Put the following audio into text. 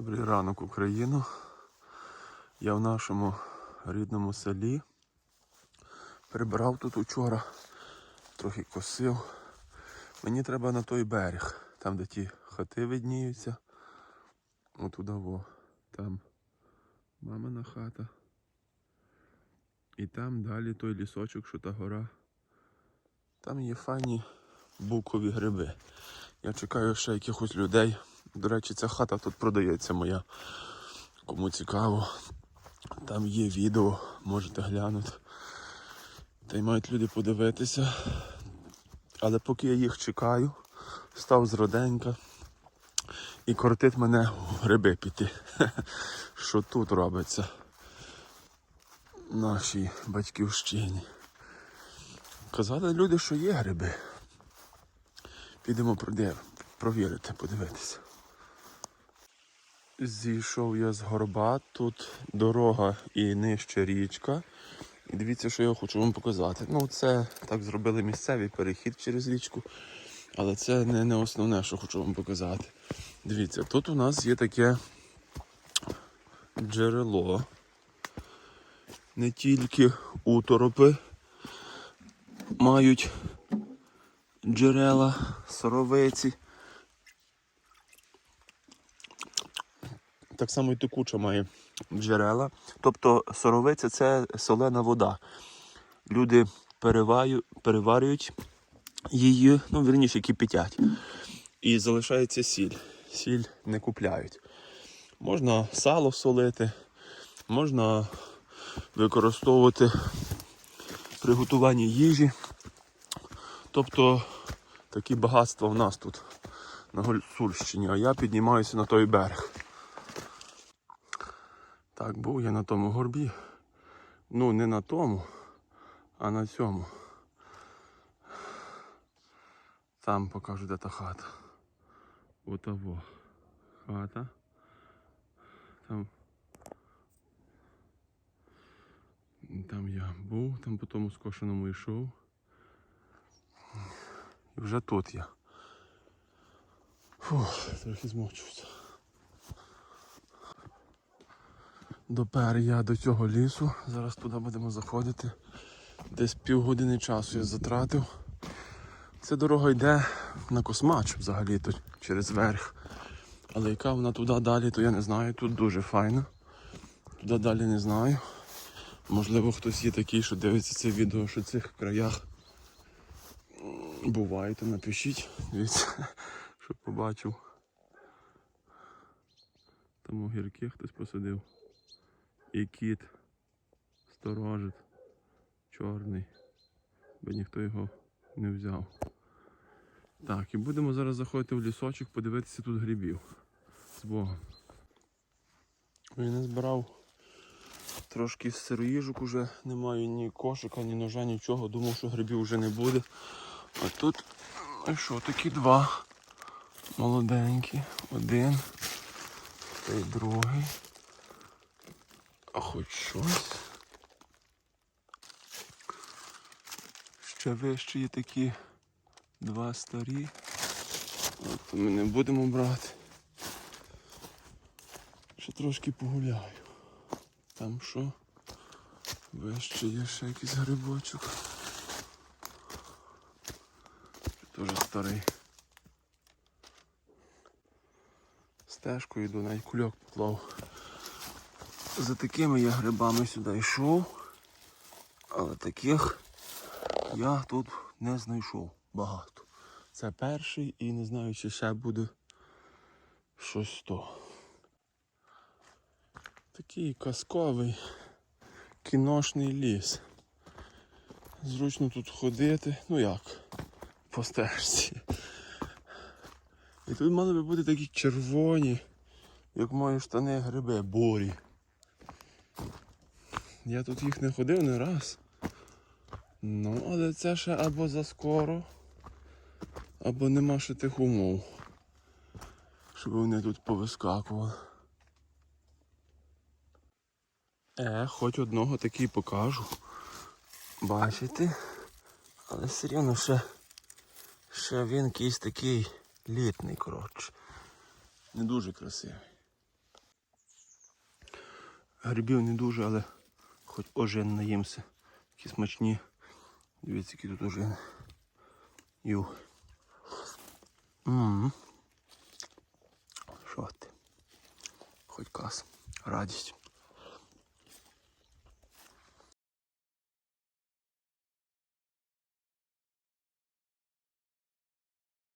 Добрий ранок, Україно. Я в нашому рідному селі. Прибирав тут учора, трохи косив. Мені треба на той берег, там де ті хати видніються. Отуда во. Там мамина хата. І там далі той лісочок, що та гора. Там є файні букові гриби. Я чекаю ще якихось людей. До речі, ця хата тут продається моя. Кому цікаво. Там є відео, можете глянути. Та й мають люди подивитися. Але поки я їх чекаю, став зроденька і кортить мене в гриби піти. Що тут робиться нашій батьківщині. Казали люди, що є гриби. Підемо провірити, подивитися. Зійшов я з горба, тут дорога і нижче річка. І дивіться, що я хочу вам показати. Ну, це так зробили місцевий перехід через річку, але це не, не основне, що хочу вам показати. Дивіться, тут у нас є таке джерело. Не тільки уторопи мають джерела, соровиці. Так само і текуча має джерела. Тобто соровиця це солена вода. Люди переварюють її, ну, вірніше, кипятять. І залишається сіль. Сіль не купляють. Можна сало солити, можна використовувати при готуванні їжі. Тобто такі багатства в нас тут на Гольцульщині, а я піднімаюся на той берег. Так, був я на тому горбі. Ну, не на тому, а на цьому. Там покажу, де та хата. Отаво. Хата. Там. Там я був, там по тому скошеному йшов. І вже тут я. Фух, трохи змовчуся. Допер я до цього лісу. Зараз туди будемо заходити. Десь півгодини часу я затратив. Ця дорога йде на космач взагалі тут через верх. Але яка вона туди далі, то я не знаю. Тут дуже файно. Туди далі не знаю. Можливо, хтось є такий, що дивиться це відео, що в цих краях буває, то напишіть. Дивіться, щоб побачив. Там огірки хтось посадив. І кіт сторожить чорний, бо ніхто його не взяв. Так, і будемо зараз заходити в лісочок, подивитися тут грибів. З Богом. Я не збирав трошки сироїжок уже, не маю ні кошика, ні ножа, нічого. Думав, що грибів вже не буде. А тут, що, такі два молоденькі. Один та й другий. Хоч щось. Ще вище є такі два старі. От ми не будемо брати. Ще трошки погуляю. Там що? Вище є ще якийсь грибочок. Дуже старий. Стежкою йду, навіть кульок поклав. За такими я грибами сюди йшов, але таких я тут не знайшов багато. Це перший і не знаю, чи ще буде щось то. Такий казковий кіношний ліс. Зручно тут ходити, ну як, по стежці. І тут мали би бути такі червоні, як мої штани гриби, борі. Я тут їх не ходив не раз. Ну, але це ще або заскоро, або нема ще тих умов. Щоб вони тут повискакували. Е, хоч одного такий покажу. Бачите? Але все рівно ще, ще він якийсь такий літний, коротше. Не дуже красивий. Грибів не дуже, але хоч ожен наїмся. Такі смачні. Дивіться, які тут ожини. Ю. Що ти? Хоч кас. Радість.